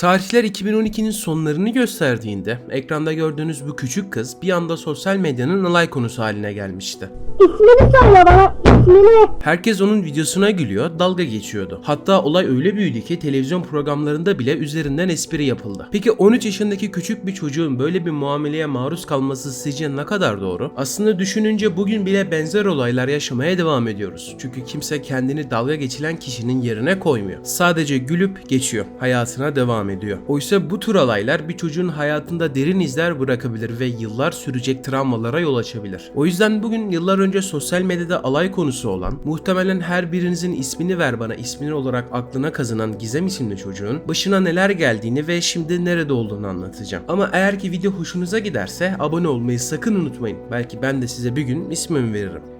Tarihler 2012'nin sonlarını gösterdiğinde ekranda gördüğünüz bu küçük kız bir anda sosyal medyanın alay konusu haline gelmişti. İsmini söyle bana. Herkes onun videosuna gülüyor, dalga geçiyordu. Hatta olay öyle büyüdü ki televizyon programlarında bile üzerinden espri yapıldı. Peki 13 yaşındaki küçük bir çocuğun böyle bir muameleye maruz kalması sizce ne kadar doğru? Aslında düşününce bugün bile benzer olaylar yaşamaya devam ediyoruz. Çünkü kimse kendini dalga geçilen kişinin yerine koymuyor. Sadece gülüp geçiyor. Hayatına devam ediyor. Oysa bu tür olaylar bir çocuğun hayatında derin izler bırakabilir ve yıllar sürecek travmalara yol açabilir. O yüzden bugün yıllar önce sosyal medyada alay konusu olan, muhtemelen her birinizin ismini ver bana ismini olarak aklına kazınan Gizem isimli çocuğun başına neler geldiğini ve şimdi nerede olduğunu anlatacağım. Ama eğer ki video hoşunuza giderse abone olmayı sakın unutmayın. Belki ben de size bir gün ismimi veririm.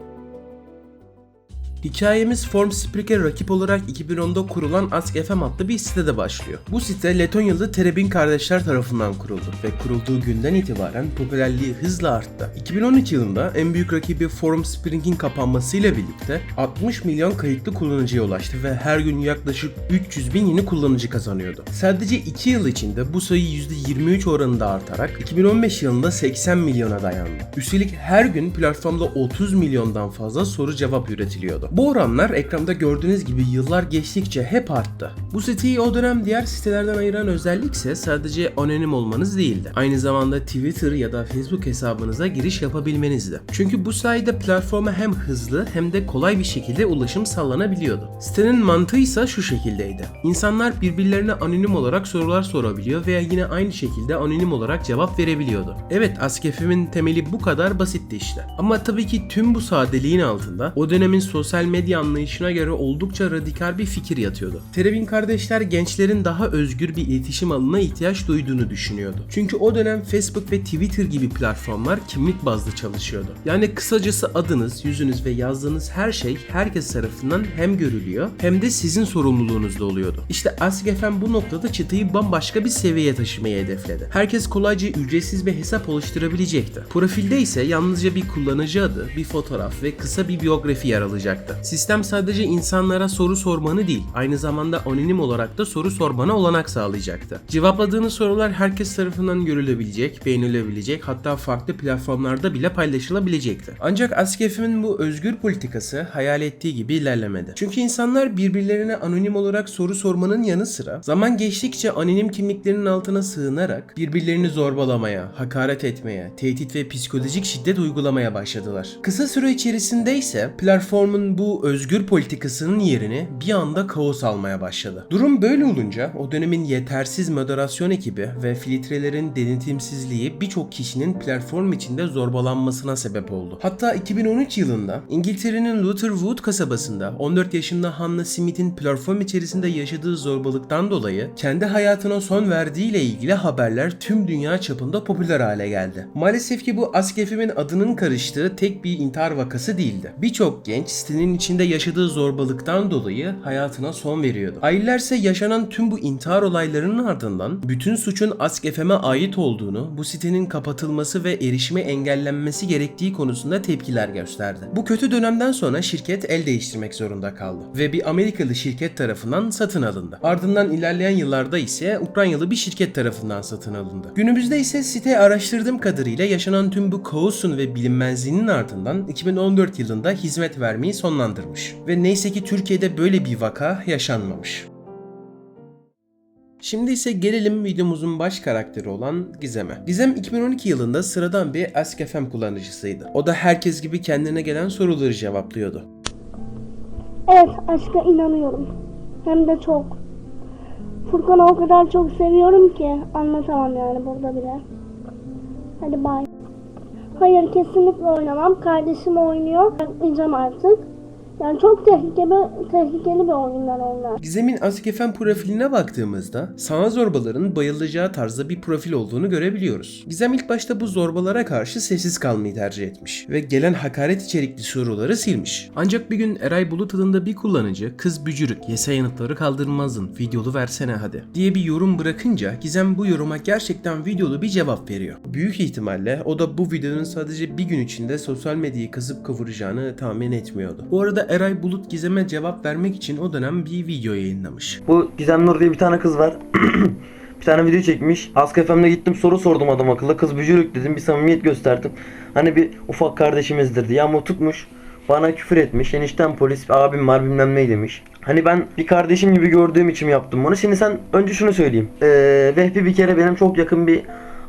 Hikayemiz Formspeaker rakip olarak 2010'da kurulan Ask.fm adlı bir sitede başlıyor. Bu site Letonyalı Terebin kardeşler tarafından kuruldu ve kurulduğu günden itibaren popülerliği hızla arttı. 2013 yılında en büyük rakibi Formspeaking'in kapanmasıyla birlikte 60 milyon kayıtlı kullanıcıya ulaştı ve her gün yaklaşık 300 bin yeni kullanıcı kazanıyordu. Sadece 2 yıl içinde bu sayı %23 oranında artarak 2015 yılında 80 milyona dayandı. Üstelik her gün platformda 30 milyondan fazla soru cevap üretiliyordu. Bu oranlar ekranda gördüğünüz gibi yıllar geçtikçe hep arttı. Bu siteyi o dönem diğer sitelerden ayıran özellik ise sadece anonim olmanız değildi. Aynı zamanda Twitter ya da Facebook hesabınıza giriş yapabilmenizdi. Çünkü bu sayede platforma hem hızlı hem de kolay bir şekilde ulaşım sağlanabiliyordu. Sitenin mantığı ise şu şekildeydi. İnsanlar birbirlerine anonim olarak sorular sorabiliyor veya yine aynı şekilde anonim olarak cevap verebiliyordu. Evet Askefim'in temeli bu kadar basitti işte. Ama tabii ki tüm bu sadeliğin altında o dönemin sosyal medya anlayışına göre oldukça radikal bir fikir yatıyordu. Terebin kardeşler gençlerin daha özgür bir iletişim alanına ihtiyaç duyduğunu düşünüyordu. Çünkü o dönem Facebook ve Twitter gibi platformlar kimlik bazlı çalışıyordu. Yani kısacası adınız, yüzünüz ve yazdığınız her şey herkes tarafından hem görülüyor hem de sizin sorumluluğunuzda oluyordu. İşte Ask.fm bu noktada çıtayı bambaşka bir seviyeye taşımayı hedefledi. Herkes kolayca ücretsiz bir hesap oluşturabilecekti. Profilde ise yalnızca bir kullanıcı adı, bir fotoğraf ve kısa bir biyografi yer alacaktı. Sistem sadece insanlara soru sormanı değil, aynı zamanda anonim olarak da soru sormana olanak sağlayacaktı. Cevapladığınız sorular herkes tarafından görülebilecek, beğenilebilecek, hatta farklı platformlarda bile paylaşılabilecekti. Ancak Askef'in bu özgür politikası hayal ettiği gibi ilerlemedi. Çünkü insanlar birbirlerine anonim olarak soru sormanın yanı sıra zaman geçtikçe anonim kimliklerinin altına sığınarak birbirlerini zorbalamaya, hakaret etmeye, tehdit ve psikolojik şiddet uygulamaya başladılar. Kısa süre içerisinde ise platformun bu özgür politikasının yerini bir anda kaos almaya başladı. Durum böyle olunca o dönemin yetersiz moderasyon ekibi ve filtrelerin denetimsizliği birçok kişinin platform içinde zorbalanmasına sebep oldu. Hatta 2013 yılında İngiltere'nin Lutherwood kasabasında 14 yaşında Hannah Smith'in platform içerisinde yaşadığı zorbalıktan dolayı kendi hayatına son verdiği ile ilgili haberler tüm dünya çapında popüler hale geldi. Maalesef ki bu Askefim'in adının karıştığı tek bir intihar vakası değildi. Birçok genç sitenin içinde yaşadığı zorbalıktan dolayı hayatına son veriyordu. Aileler ise yaşanan tüm bu intihar olaylarının ardından bütün suçun Ask.fm'e ait olduğunu, bu sitenin kapatılması ve erişime engellenmesi gerektiği konusunda tepkiler gösterdi. Bu kötü dönemden sonra şirket el değiştirmek zorunda kaldı ve bir Amerikalı şirket tarafından satın alındı. Ardından ilerleyen yıllarda ise Ukraynalı bir şirket tarafından satın alındı. Günümüzde ise site araştırdığım kadarıyla yaşanan tüm bu kaosun ve bilinmezliğinin ardından 2014 yılında hizmet vermeyi sonlandırmış. Ve neyse ki Türkiye'de böyle bir vaka yaşanmamış. Şimdi ise gelelim videomuzun baş karakteri olan Gizem'e. Gizem 2012 yılında sıradan bir Ask.fm kullanıcısıydı. O da herkes gibi kendine gelen soruları cevaplıyordu. Evet aşka inanıyorum. Hem de çok. Furkan'ı o kadar çok seviyorum ki anlatamam yani burada bile. Hadi bay. Hayır kesinlikle oynamam. Kardeşim oynuyor. Bırakmayacağım artık. Yani çok tehlikeli, tehlikeli bir oyunlar onlar. Gizem'in Ask.fm profiline baktığımızda sanal zorbaların bayılacağı tarzda bir profil olduğunu görebiliyoruz. Gizem ilk başta bu zorbalara karşı sessiz kalmayı tercih etmiş ve gelen hakaret içerikli soruları silmiş. Ancak bir gün Eray Bulut adında bir kullanıcı kız bücürük yese yanıtları kaldırmazdın videolu versene hadi diye bir yorum bırakınca Gizem bu yoruma gerçekten videolu bir cevap veriyor. Büyük ihtimalle o da bu videonun sadece bir gün içinde sosyal medyayı kasıp kavuracağını tahmin etmiyordu. Bu arada Eray Bulut Gizem'e cevap vermek için o dönem bir video yayınlamış. Bu Gizem Nur diye bir tane kız var. Bir tane video çekmiş. Ask FM'de gittim soru sordum adam akıllı. Kız bücürük dedim. Bir samimiyet gösterdim. Hani bir ufak kardeşimizdir diye ama tutmuş. Bana küfür etmiş. Enişten polis abim var bilmem ne demiş. Hani ben bir kardeşim gibi gördüğüm için yaptım bunu. Şimdi sen önce şunu söyleyeyim. Ee, Vehbi bir kere benim çok yakın bir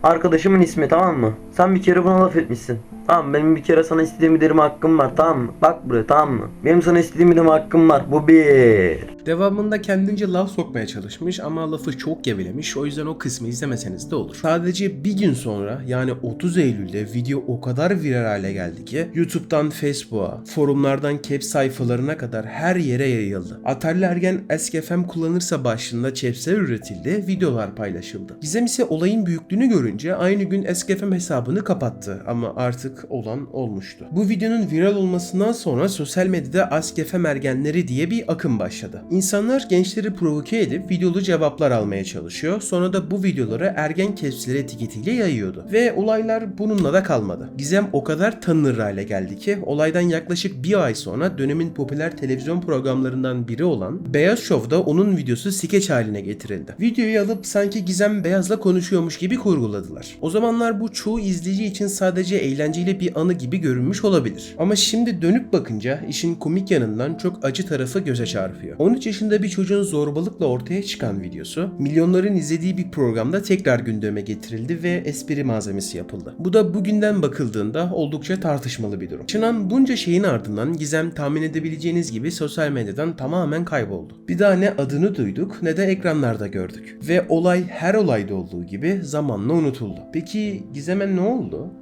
arkadaşımın ismi tamam mı? Sen bir kere buna laf etmişsin. Tamam benim bir kere sana istediğimi derime hakkım var tamam mı? Bak buraya tamam mı? Benim sana istediğimi deme hakkım var. Bu bir. Devamında kendince laf sokmaya çalışmış ama lafı çok gevelemiş o yüzden o kısmı izlemeseniz de olur. Sadece bir gün sonra yani 30 Eylül'de video o kadar viral hale geldi ki YouTube'dan Facebook'a, forumlardan caps sayfalarına kadar her yere yayıldı. Atarlı Ergen eski FM kullanırsa başlığında capsler üretildi, videolar paylaşıldı. Gizem ise olayın büyüklüğünü görünce aynı gün eski FM hesabını kapattı ama artık olan olmuştu. Bu videonun viral olmasından sonra sosyal medyada Ask FM ergenleri diye bir akım başladı. İnsanlar gençleri provoke edip videolu cevaplar almaya çalışıyor. Sonra da bu videoları ergen kepsleri etiketiyle yayıyordu. Ve olaylar bununla da kalmadı. Gizem o kadar tanınır hale geldi ki olaydan yaklaşık bir ay sonra dönemin popüler televizyon programlarından biri olan Beyaz Show'da onun videosu skeç haline getirildi. Videoyu alıp sanki Gizem Beyaz'la konuşuyormuş gibi kurguladılar. O zamanlar bu çoğu izleyici için sadece eğlenceli bir anı gibi görünmüş olabilir. Ama şimdi dönüp bakınca işin komik yanından çok acı tarafı göze çarpıyor. 13 yaşında bir çocuğun zorbalıkla ortaya çıkan videosu milyonların izlediği bir programda tekrar gündeme getirildi ve espri malzemesi yapıldı. Bu da bugünden bakıldığında oldukça tartışmalı bir durum. Çınan bunca şeyin ardından Gizem tahmin edebileceğiniz gibi sosyal medyadan tamamen kayboldu. Bir daha ne adını duyduk ne de ekranlarda gördük. Ve olay her olayda olduğu gibi zamanla unutuldu. Peki Gizem'e ne oldu?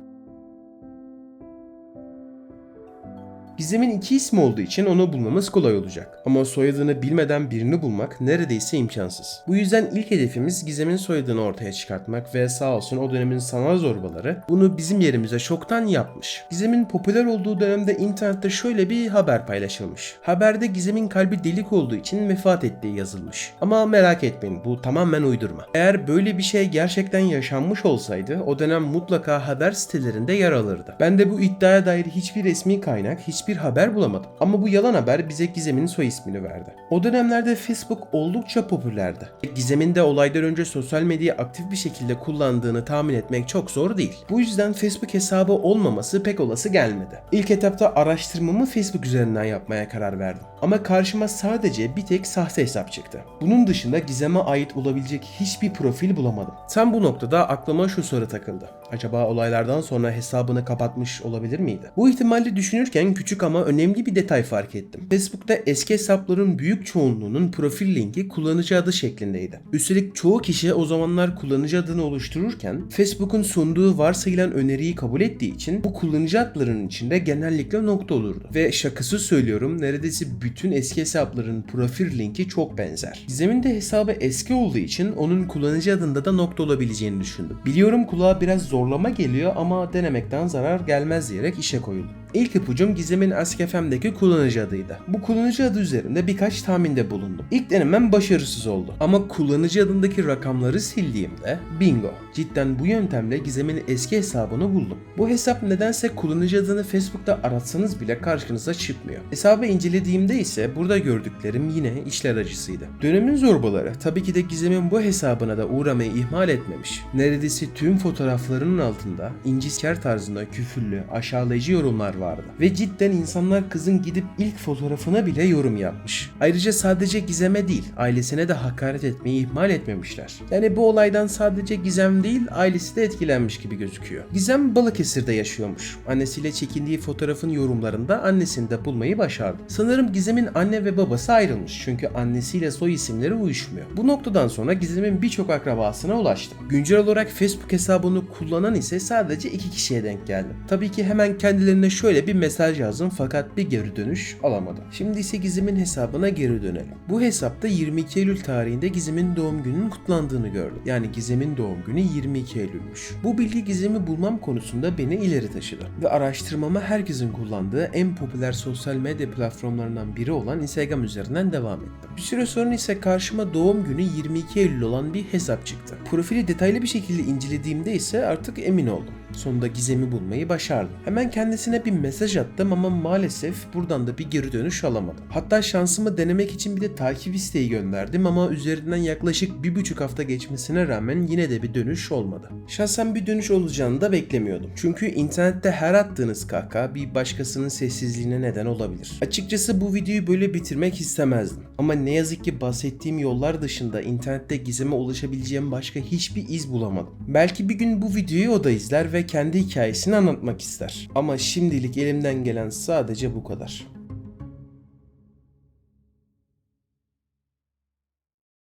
Gizem'in iki ismi olduğu için onu bulmamız kolay olacak. Ama soyadını bilmeden birini bulmak neredeyse imkansız. Bu yüzden ilk hedefimiz Gizem'in soyadını ortaya çıkartmak ve sağ olsun o dönemin sanal zorbaları bunu bizim yerimize çoktan yapmış. Gizem'in popüler olduğu dönemde internette şöyle bir haber paylaşılmış. Haberde Gizem'in kalbi delik olduğu için vefat ettiği yazılmış. Ama merak etmeyin bu tamamen uydurma. Eğer böyle bir şey gerçekten yaşanmış olsaydı o dönem mutlaka haber sitelerinde yer alırdı. Ben de bu iddiaya dair hiçbir resmi kaynak, hiçbir haber bulamadım. Ama bu yalan haber bize Gizem'in soy ismini verdi. O dönemlerde Facebook oldukça popülerdi. Gizem'in de olaydan önce sosyal medyayı aktif bir şekilde kullandığını tahmin etmek çok zor değil. Bu yüzden Facebook hesabı olmaması pek olası gelmedi. İlk etapta araştırmamı Facebook üzerinden yapmaya karar verdim. Ama karşıma sadece bir tek sahte hesap çıktı. Bunun dışında Gizem'e ait olabilecek hiçbir profil bulamadım. Tam bu noktada aklıma şu soru takıldı. Acaba olaylardan sonra hesabını kapatmış olabilir miydi? Bu ihtimali düşünürken küçük ama önemli bir detay fark ettim. Facebook'ta eski hesapların büyük çoğunluğunun profil linki kullanıcı adı şeklindeydi. Üstelik çoğu kişi o zamanlar kullanıcı adını oluştururken Facebook'un sunduğu varsayılan öneriyi kabul ettiği için bu kullanıcı adlarının içinde genellikle nokta olurdu. Ve şakası söylüyorum neredeyse bütün eski hesapların profil linki çok benzer. Gizem'in de hesabı eski olduğu için onun kullanıcı adında da nokta olabileceğini düşündüm. Biliyorum kulağa biraz zorlama geliyor ama denemekten zarar gelmez diyerek işe koyuldum. İlk ipucum Gizem'in Ask.fm'deki kullanıcı adıydı. Bu kullanıcı adı üzerinde birkaç tahminde bulundum. İlk denemem başarısız oldu. Ama kullanıcı adındaki rakamları sildiğimde bingo. Cidden bu yöntemle Gizem'in eski hesabını buldum. Bu hesap nedense kullanıcı adını Facebook'ta aratsanız bile karşınıza çıkmıyor. Hesabı incelediğimde ise burada gördüklerim yine işler acısıydı. Dönemin zorbaları tabii ki de Gizem'in bu hesabına da uğramayı ihmal etmemiş. Neredeyse tüm fotoğraflarının altında incisker tarzında küfürlü, aşağılayıcı yorumlar vardı. Ve cidden insanlar kızın gidip ilk fotoğrafına bile yorum yapmış. Ayrıca sadece Gizem'e değil, ailesine de hakaret etmeyi ihmal etmemişler. Yani bu olaydan sadece Gizem değil, ailesi de etkilenmiş gibi gözüküyor. Gizem Balıkesir'de yaşıyormuş. Annesiyle çekindiği fotoğrafın yorumlarında annesini de bulmayı başardı. Sanırım Gizem'in anne ve babası ayrılmış çünkü annesiyle soy isimleri uyuşmuyor. Bu noktadan sonra Gizem'in birçok akrabasına ulaştı. Güncel olarak Facebook hesabını kullanan ise sadece iki kişiye denk geldim. Tabii ki hemen kendilerine şöyle bir mesaj yazdım fakat bir geri dönüş alamadım. Şimdi ise Gizem'in hesabına geri dönelim. Bu hesapta 22 Eylül tarihinde Gizem'in doğum gününün kutlandığını gördüm. Yani Gizem'in doğum günü 22 Eylül'müş. Bu bilgi Gizem'i bulmam konusunda beni ileri taşıdı. Ve araştırmama herkesin kullandığı en popüler sosyal medya platformlarından biri olan Instagram üzerinden devam ettim. Bir süre sonra ise karşıma doğum günü 22 Eylül olan bir hesap çıktı. Profili detaylı bir şekilde incelediğimde ise artık emin oldum. Sonunda gizemi bulmayı başardım. Hemen kendisine bir mesaj attım ama maalesef buradan da bir geri dönüş alamadım. Hatta şansımı denemek için bir de takip isteği gönderdim ama üzerinden yaklaşık bir buçuk hafta geçmesine rağmen yine de bir dönüş olmadı. Şahsen bir dönüş olacağını da beklemiyordum. Çünkü internette her attığınız kahkaha bir başkasının sessizliğine neden olabilir. Açıkçası bu videoyu böyle bitirmek istemezdim. Ama ne yazık ki bahsettiğim yollar dışında internette gizeme ulaşabileceğim başka hiçbir iz bulamadım. Belki bir gün bu videoyu o da izler ve kendi hikayesini anlatmak ister. Ama şimdilik elimden gelen sadece bu kadar.